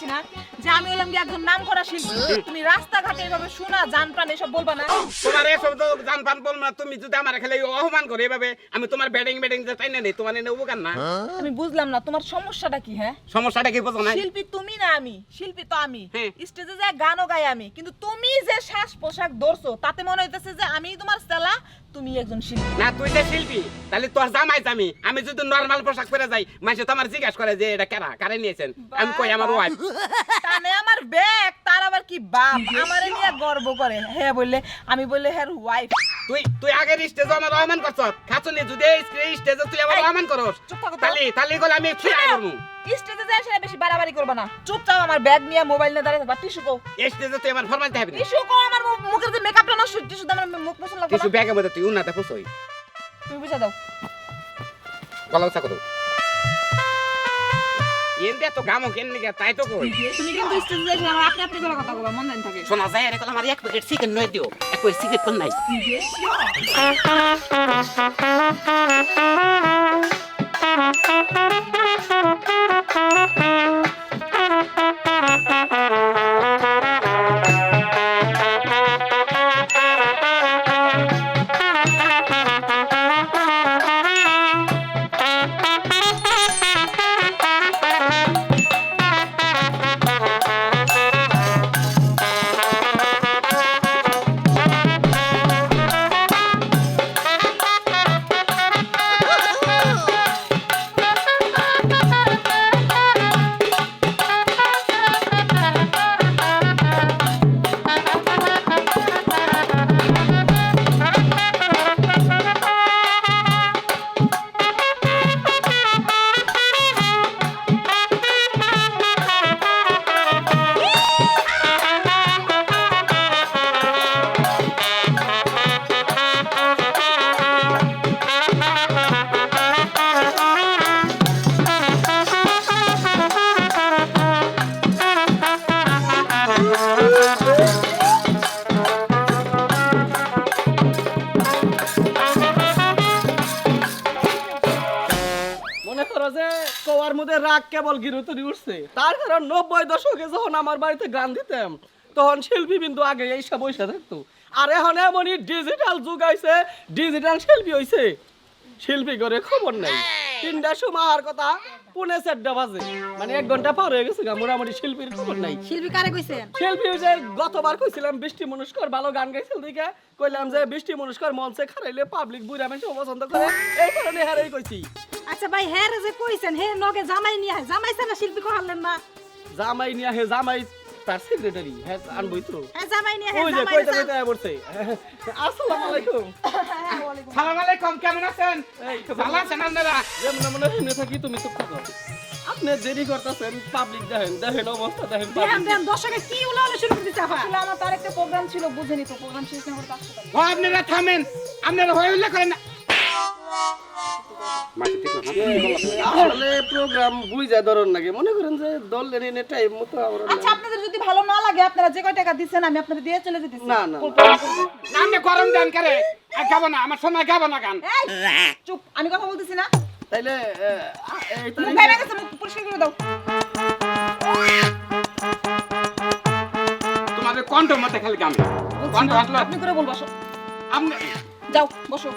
বলছি না যে আমি হলাম গিয়ে একজন নাম করা শিল্পী। তুমি রাস্তাঘাটে এভাবে শোনা জান প্রাণ এসব বলবা না? তোমার এসব তো জান পান বল না তুমি যদি আমার খেলে অপমান করে এভাবে আমি তোমার ব্যাটিং ব্যাটিং যে তাই না নেই তোমার এনে উপকার না। আমি বুঝলাম না তোমার সমস্যাটা কি হ্যাঁ? সমস্যাটা কি বোঝো না শিল্পী তুমি না আমি শিল্পী তো আমি। হ্যাঁ। স্টেজে যে গানও গাই আমি কিন্তু তুমি যে শ্বাস পোশাক ধরছো তাতে মনে হইতেছে যে আমি তোমার স্টেলা তুমি একজন শিল্পী। না তুই যে শিল্পী তাহলে তোর জামাই আমি আমি যদি নর্মাল পোশাক পরে যাই মানুষ তো আমার জিজ্ঞাসা করে যে এটা কেরা কারে নিয়েছেন? আমি কই আমার ওয়াইফ তানে আমার ব্যাগ তার আবার কি বাপ? আমারে নিয়ে গর্ব করে। হ্যাঁ বললে আমি বললে হ্যাঁ ওয়াইফ তুই তুই আগের স্টেজে আমার অপমান করছ। খাচুনি যদি এই স্টেজে তুই আমার অপমান করস। তাহলে তাহলে গেলে আমি ঠিক করব স্টেজে যায় সেটা বেশি বাড়াবাড়ি করবা না। চুপচাপ আমার ব্যাগ নিয়ে মোবাইল নিয়ে দাঁড়িয়ে থাকবা। টিস্যু কো। স্টেজে তুই আমার ফরমাইতে হবে টিস্যু কো আমার মুখের যে মেকআপটা নষ্ট টিস্যু দিয়ে আমার মুখ মোছন লাগবে কিছু না ব্যাগের মধ্যে তুই উন্নাতে ফুসই তুমি বুঝা দাও। গলা উঁচা করো এনতে তো গামো কেন নিকে তাই তো কই। তুমি কিন্তু স্টেজে যাই আমার আপনি আপনি করে কথা বলবা মন জানি থাকে। শোনা যায় রে আরে আমার এক প্যাকেট চিকেন নয় দিও। এক প্যাকেট চিকেন কোন নাই? মনে রাগ কেবল গিরুতরি উঠছে। তার কারণ নব্বই দশকে যখন আমার বাড়িতে গান দিতাম, তখন শিল্পী বিন্দু আগে এইসব বসে থাকতো। আর এখন এমনই ডিজিটাল যুগ আইছে ডিজিটাল শিল্পী হইছে। শিল্পী করে খবর নাই। তিনটার সময় আর কথা পুনে চারটা বাজে। মানে এক ঘণ্টা পার হয়ে গেছে মোটামুটি শিল্পীর খবর নাই। শিল্পী কারে কইছেন? শিল্পী যে গতবার কইছিলাম বৃষ্টি মনুষ্কর ভালো গান গাইছিল দেখে কইলাম যে বৃষ্টি মনুষ্কর মঞ্চে খারাইলে পাবলিক বুড়া মানুষ পছন্দ করে এই কারণে হারাই কইছি। আচ্ছা ভাই হ্যাঁ যে কইছেন হে নগে জামাই নিয়ে আয় জামাই না শিল্পী কহালেন না? জামাই নিয়ে হে জামাই তার সেক্রেটারি হ্যাঁ আনবই তো। হ্যাঁ জামাই নিয়ে ওই যে কইতে কইতে আয়া পড়ছে? আসসালামু আলাইকুম। সালাম আলাইকুম কেমন আছেন? ভালো। আছেন আপনারা? যেমন মনে শুনে থাকি তুমি চুপ থাকো? আপনি দেরি করতেছেন পাবলিক দেখেন দেখেন অবস্থা দেখেন public। দেন দর্শকে কি উলালে শুরু করে দিতে আপা আসলে আমার তার একটা প্রোগ্রাম ছিল বুঝেনি তো প্রোগ্রাম শেষ না করে পাঁচশো ও আপনারা থামেন। আপনারা হয়ে উল্লেখ করেন আসলে প্রোগ্রাম বুঝা ধরন লাগে মনে করেন যে দল এনে টাইম মতো আমরা আচ্ছা আপনাদের যদি ভালো না লাগে আপনারা যে কয় টাকা আমি আপনাদের দিয়ে চলে যেতেছি। না, না, না। না গরম দেন করে। গাবো না আমার সময় গাবো না গান। চুপ আমি কথা বলতেছি না। তাইলে এই মুখ তারিখে- গেছে পরিষ্কার করে দাও। তোমাদের কণ্ঠ মতে খালি গান। কণ্ঠ আসলো আপনি করে বলব। আপনি যাও বসো।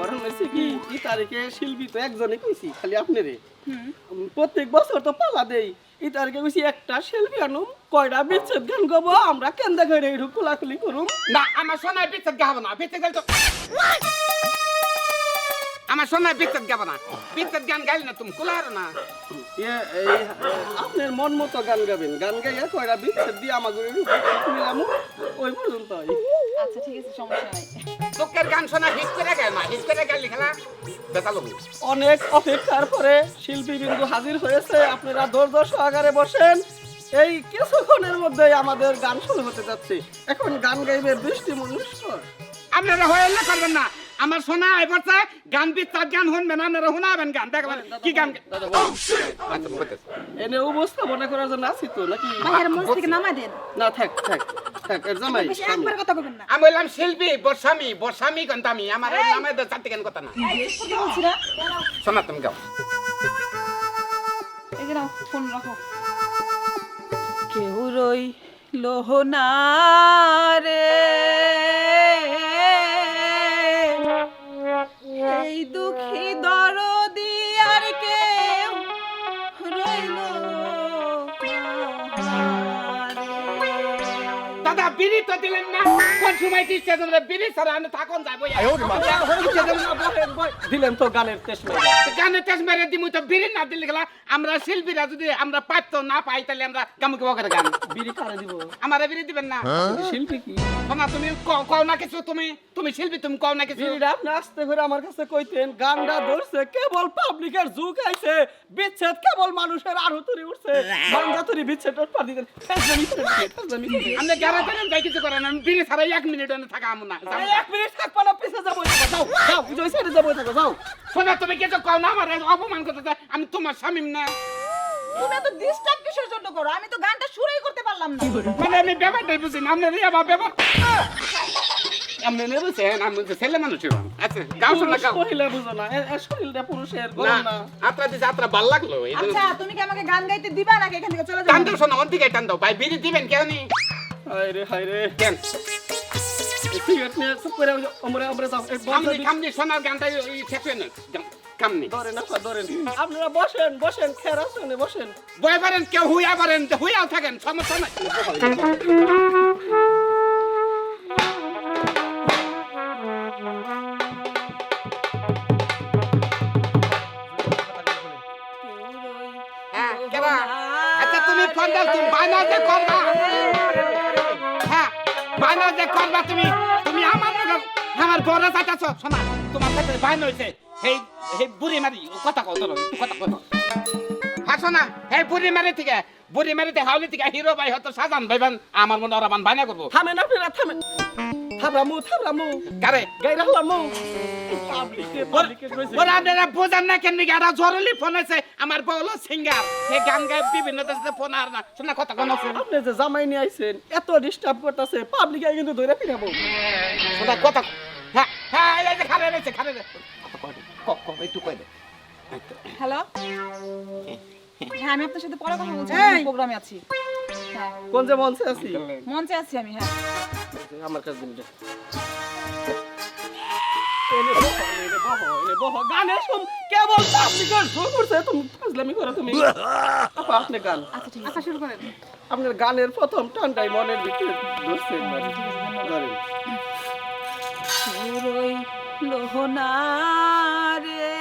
গরম হয়েছে কি? কি তারিখে শিল্পী তো একজনে কইছি খালি আপনারে। প্রত্যেক বছর তো পালা দেই। এই তারিখে কইছি একটা শিল্পী আনুম কয়টা বিচ্ছেদ গান গাবো আমরা কেন্দা করে একটু কোলাকুলি করুম। না আমার সোনায় বিচ্ছেদ গাবো না বিচ্ছেদ গাইলে তো আমার সোনায় বিচ্ছেদ গাবো না। বিচ্ছেদ গান গাইলে না তুমি কুলার না। আপনার মন মতো গান গাবেন। গান গাইয়া কয়টা বিচ্ছেদ দিয়ে মিলামু? ওই পর্যন্ত। আচ্ছা ঠিক আছে সমস্যা নাই। তোকের গান শোনা হিট করে গায় না হিট করে গাইলে খেলা বেতালো অনেক অপেক্ষার পরে শিল্পী বিন্দু হাজির হয়েছে। আপনারা ধৈর্য সহকারে বসেন। এই কিছুক্ষণের মধ্যেই আমাদের গান শুরু হতে যাচ্ছে। এখন গান গাইবে বৃষ্টি মনুষ্কর আপনারা হয়ে করবেন না আমার সোনা আই পড়ছে গান বিচ্ছেদ গান শুনবেন আপনারা শোনাবেন গান দেখবেন কি গান। আচ্ছা এনে উপস্থাপনা করার জন্য আছি তো নাকি? ভাইয়ের মঞ্চ থেকে নামাই দেন। না থাক থাক থাক এর জামাই একবার কথা কইবেন না। আমি বললাম শিল্পী বর্ষামি বর্ষামি কিন্তু আমি আমার নামে তো চারটি গান কথা না। শোনা তুমি গাও। এই যে নাও ফোন রাখো। কেউ রই লোহনা রে। দুঃখী দাদা বিড়ি তো দিলেন না। কোন সময় দিচ্ছে তোমরা বিড়ি ছাড়া আমি থাকুন যাব দিলেন তো গানের টেস্ট গানে তেজ মেরে দিমু তো বিড়ি না দিলে গেলা আমরা শিল্পীরা যদি আমরা পাইতো না পাই তাহলে আমরা গামুকে বকারে গান বিড়ি কারে দিব? আমারে বিড়ি দিবেন না। শিল্পী কি? শোনা তুমি কও না কিছু তুমি তুমি শিল্পী তুমি কও না কিছু। বিড়িটা আপনি আসতে করে আমার কাছে কইতেন গানটা ধরছে কেবল পাবলিকের যুগ আইছে বিচ্ছেদ কেবল মানুষের আরও তরি উঠছে বাংলা তরি বিচ্ছেদ পার দিতেন। ফাজলামি করে যাই কিছু করেন আমি বিড়ি ছাড়া এক মিনিট থাকা আমু না এক মিনিট থাকবা না পিছে যাব যাও যাও সাইডে যাব থাকো যাও। শোনা তুমি কিছু কও না আমার অপমান করতে। আমি তোমার স্বামী না। তুমি এত ডিস্টার্ব কিসের জন্য করো? আমি তো গানটা শুরুই করতে পারলাম না। মানে আমি ব্যাপারটাই বুঝি না আপনি রিয়া ব্যাপার। আপনি নেই আমি বলছি ছেলে মানুষ আচ্ছা গাও শোনা গাও। মহিলা বুঝো না এ- এ শরীরটা পুরুষের গরম না আত্রা দিছে আত্রা ভালো লাগল আচ্ছা তুমি কি আমাকে গান গাইতে দিবা নাকি এখান থেকে চলে টান যাব দাও শোনা ওর টান দাও। ভাই বিড়ি দিবেন কেউ নেই হায় রে হায় রে কেন সিগারেট নিয়ে চুপ করে ওমরে ওমরে যাও এক কামনি বন্ধ কামনি সোনার গানটা ওই শেষ হয় না কামনি ধরেন না ধরেন আপনারা বসেন বসেন খেরা শুনে বসেন বয় পারেন কেউ হুইয়া পারেন হুইয়াও থাকেন সমস্যা নাই হ্যাঁ, কেবা? আচ্ছা তুমি ফোন দাও তুমি বায়না যে করবা বায়না যে করবা তুমি তুমি আমার আমার বড় চাচাছ শোনা তোমার সাথে বায়না হয়েছে হেই হেই, বুড়ি মারি কথা কও কথা কও। হ্যাঁ শোনা হেই বুড়ি মারি থেকে বুড়ি মারি থেকে হাউলি থেকে হিরো ভাই হয়তো সাজান ভাইবান আমার মনে ওরা বান বায়না করব। থামেন আপনারা থামেন। থামরামু থামরামু কারে? গাই রাখলামু। পাবলিকে পাবলিকে ওরা আপনারা বোঝেন না কেন একটা জরুরি ফোন আছে? আমার বউ হলো সিঙ্গার সে গান গায় বিভিন্ন দেশে ফোন আর না। শোনা কথা কোন আছে? আপনি যে জামাই নিয়ে আইছেন এত ডিস্টার্ব করতেছে পাবলিকে কিন্তু ধরে শোনা কথা হ্যাঁ হ্যাঁ এই যে খারে রয়েছে খারে রয়েছে। কথা কয় দে, ক- ক- একটু কয় দে। হ্যালো? হ্যাঁ আমি আপনার সাথে পরে কথা বলছি প্রোগ্রামে আছি। হ্যাঁ। কোন যে মঞ্চে আছি? মঞ্চে আছি আমি হ্যাঁ। আমার কাছে দিন। আচ্ছা আপনার গানের প্রথম টানটাই মনের ভিতরে ধরছে ধরেন। লোহনা রে।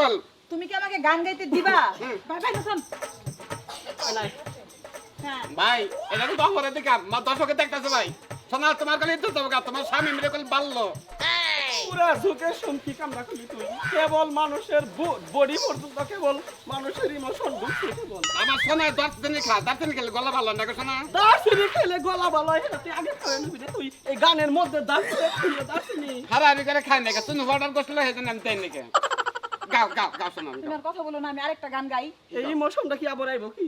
কল। তুমি কি আমাকে গান গাইতে দিবা। ভাই ভাই হ্যাঁ। ভাই এটা তো দহরে দিকা। মা দর্শকে দেখতেছে ভাই। শোনা তোমার কাছে তো যাব তোমার স্বামী মেরে কল বাড়লো। পুরা ঝুঁকে শুনকি কামড়া খুলি তুই কেবল মানুষের বডি পর্যন্ত কেবল মানুষের ইমোশন ঢুকছে কেবল। আমার শোনা দশ দিনই খা দশ দিন খেলে গলা ভালো না শোনা? দার্সিনি খেলে গলা ভালো হয় না তুই আগে খাওয়া নিবি তুই? এই গানের মধ্যে হারাহারি করে খাই নাকি তুমি অর্ডার করছিল সেদিন আমি তাই নাকি? গাও গাও গাও শোনা তুমি আর কথা বলো না আমি আরেকটা গান গাই এই ইমোশনটা কি আবার আইব কি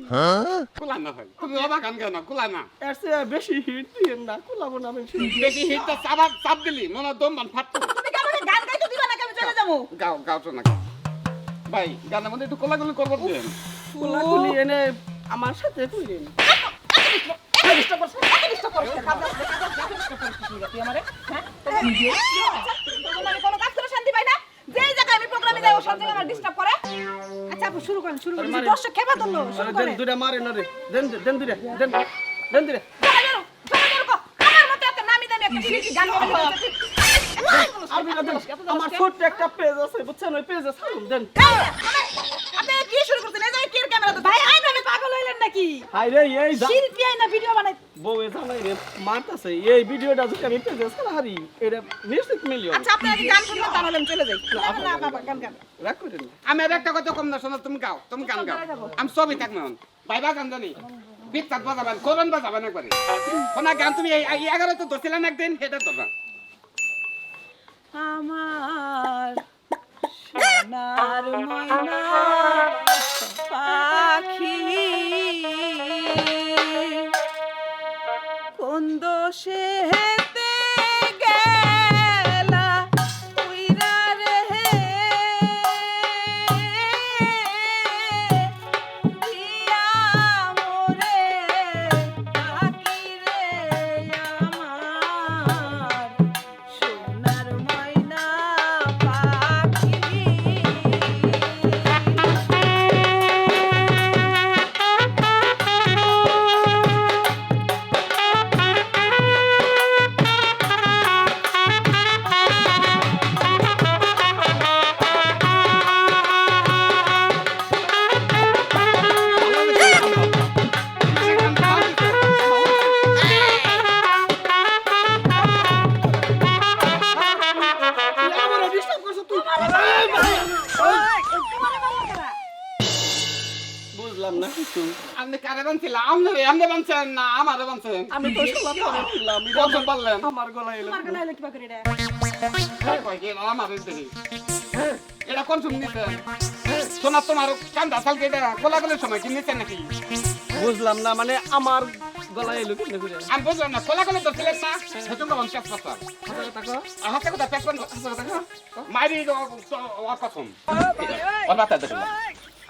কুলা না ভাই তুমি অবাক গান গাও না কুলা না এর চেয়ে বেশি হিট দিয়েন না কুলাবো না বেশি বেশি হিট তো চাপ চাপ দিলি মনে হয় দম বান ফাটতো তুমি কি আমাকে গান গাইতে দিবা নাকি আমি চলে যাব গাও গাও শোনা গাও ভাই গানের মধ্যে একটু কোলাগুলি করব দেন কুলাকুলি এনে আমার সাথে কইলেন তুই আমারে হ্যাঁ তোমার কোনো কাজ করে শান্তি পাই না যেই জায়গায় জায়গায় আমার ডিস্টার্ব করে? আচ্ছা আপু শুরু করেন শুরু করেন। দর্শক খেপা ধরলো শুরু করেন। দুইটা মারে না রে দেন দেন দুইটা দেন দেন দুইটা। আমার আমার ছোট্ট একটা পেজ আছে বুঝছেন? ওই পেজে ছাড়ুন দেন। আপনি কি শুরু করছেন? এই যে কি ক্যামেরা তো? ভাই আইন পাগল হইলেন নাকি? হাই রে এই শিল্পী আইনা ভিডিও বানাই বউয়ে জানাই রে মারতাছে। এই ভিডিওটা যদি আমি পেজে ছাড়া এটা নিশ্চিত মিলিয়ন। আচ্ছা আপনি আগে গান শুনবেন তাহলে আমি চলে যাই। না না বাবা গান গান। রাগ করেন আমি আর একটা কথা কম না শোনো তুমি গাও তুমি গান গাও। আমি সবই থাকব ভাইবা গান জানি। বিখ্যাত বাজাবেন করন বাজাবেন একবারে। শোনা গান তুমি এই এই এগারো তো ধরছিলেন একদিন সেটা আমার সোনার ময়না। কিছু আপনি কারে বানছিলেন আপনি আপনি বানছেন না আমারে বানছেন আমি তো শালা পরে ছিলাম কখন আমার গলায় এলো তোমার গানা কিবা করে রে কয় কি আমারে দেখি এটা কোন শুন তোমার কান্দা সালকে এটা কোলাগুলির সময় কি নাকি বুঝলাম না মানে আমার গলায় এলো কেমনে করে আমি বুঝলাম না না হাতে কথা মারি কসম ওর দেখলাম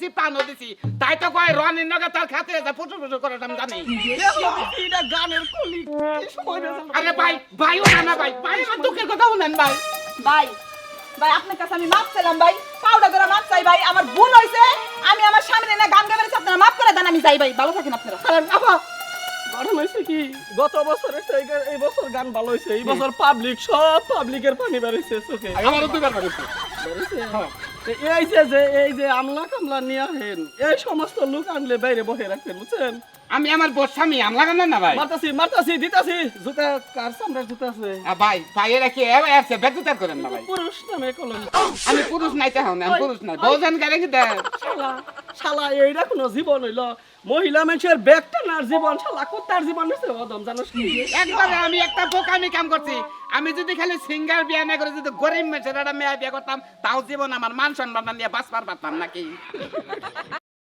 দিছি পানও দিছি। তাই তো কয় রনির নগে তোর খাতে যা ফুটু ফুটু করে আমি জানি। এটা গানের কলি কি সময় বেজাল আরে ভাই ভাই ও না ভাই ভাই আমার দুঃখের কথা শুনেন ভাই। ভাই ভাই আপনার কাছে আমি মাপ চাইলাম ভাই পাউডার করে মাপ চাই ভাই আমার ভুল হয়েছে আমি আমার সামনে না গান গাবেন আপনারা মাপ করে দেন আমি যাই ভাই ভালো থাকেন আপনারা। আরে বাবা হয়েছে কি? গত বছর এসে এই বছর গান ভালো হয়েছে এই বছর পাবলিক সব পাবলিকের পানি বেরিয়েছে চোখে। আমারও দুবার বাড়িছে বেরিয়েছে? তো এই যে যে এই যে আমলা কামলা নিয়ে আহেন এই সমস্ত লোক আনলে বাইরে বসে রাখতেন বুঝছেন? আমি আমার বোর স্বামী আম কামলা না ভাই? মারতাছি মারতাছি দিতাছি জুতা কার সামনে জুতা আছে? ভাই ভাই এরা কি এ আছে জুতা করেন না ভাই। পুরুষ নামে কলম। আমি পুরুষ নাই তাহলে আমি পুরুষ নাই। বউজন গাড়ি কি শালা শালা এইটা কোনো জীবন হইল। মহিলা মানুষের ব্যাগটা নার জীবন, শালা কোথার জীবন হচ্ছে অদম, জানোস কি? একবারে আমি একটা বোকামি কাম করছি। আমি যদি খালি সিঙ্গার বিয়া না করে যদি গরিব মানুষের একটা মেয়ে বিয়ে করতাম, তাও জীবন আমার মান সম্মান নিয়ে বাঁচবার পারতাম নাকি?